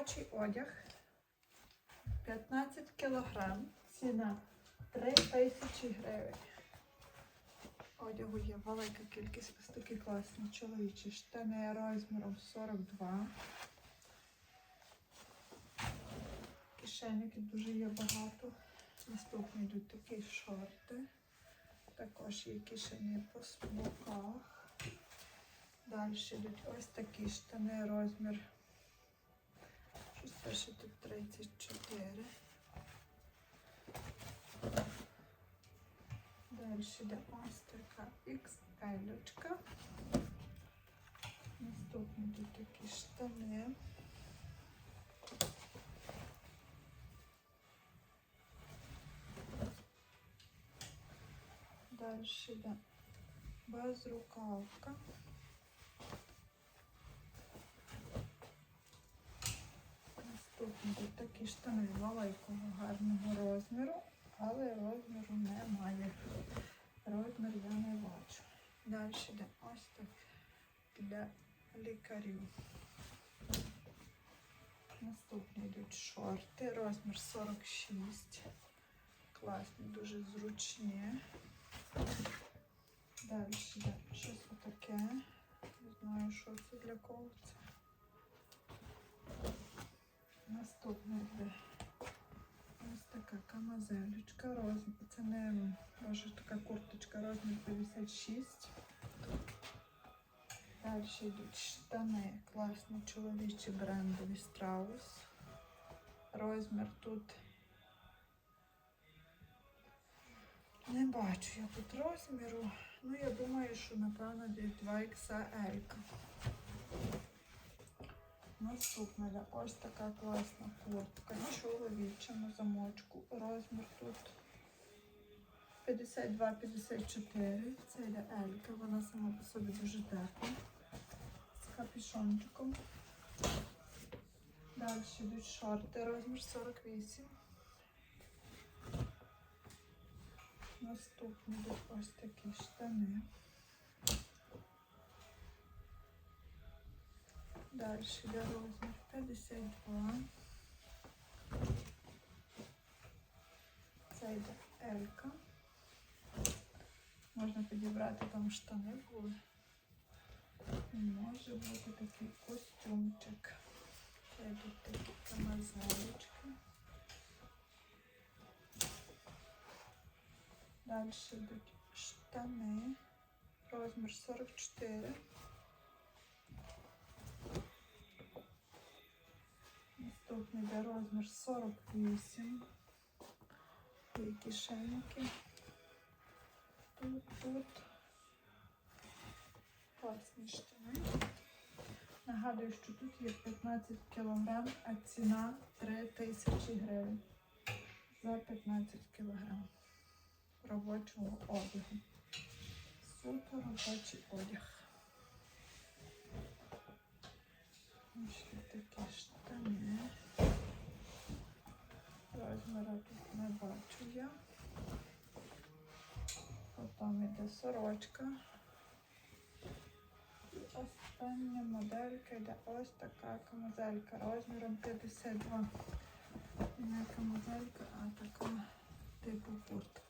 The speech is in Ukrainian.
Робочий одяг 15 кілограм. Ціна 3 тисячі гривень. Одягу є велика кількість ось такі класні чоловічі штани розміром 42. Кишеньки дуже є багато. Наступні йдуть такі шорти. Також є кишені по боках. Далі йдуть ось такі штани розмір. Пише тут 34. Далі йде ось така XL. Наступні тут такі штани. Далі йде безрукавка. Наступні тут такі штани великого гарного розміру, але розміру немає. Розмір я не бачу. Далі йде ось так для лікарів. Наступні йдуть шорти, розмір 46. Класні, дуже зручні. Далі йде щось отаке. Не знаю, що це для кого це. Наступне йде ось така камазелечка. Розмір. Це не може така курточка, розмір 56. Далі йдуть штани, класні чоловічі брендові страус. Розмір тут не бачу я тут розміру. Ну, я думаю, що напевно десь 2XL. Наступна ось така класна куртка. На замочку. Розмір тут 52-54. Це йде Елька. Вона сама по собі дуже тепла. З капюшончиком. Далі йдуть шорти. Розмір 48. Наступні ось такі штани. Далі йде розмір 52. Це йде Елька. Можна підібрати там штани були. Може бути такий костюмчик. Це йдуть такі камазелечки. Далі йдуть штани. Розмір 44. Наступний йде розмір 48. Є кишеньки. Тут, тут. Класні штани. Нагадую, що тут є 15 кг, а ціна 3 тисячі гривень за 15 кг робочого одягу. Суто робочий одяг. Ось такі штани. Тут не бачу я. Потім йде сорочка. І остання моделька йде ось така камузелька розміром 52. Не камузелька, а така типу куртка.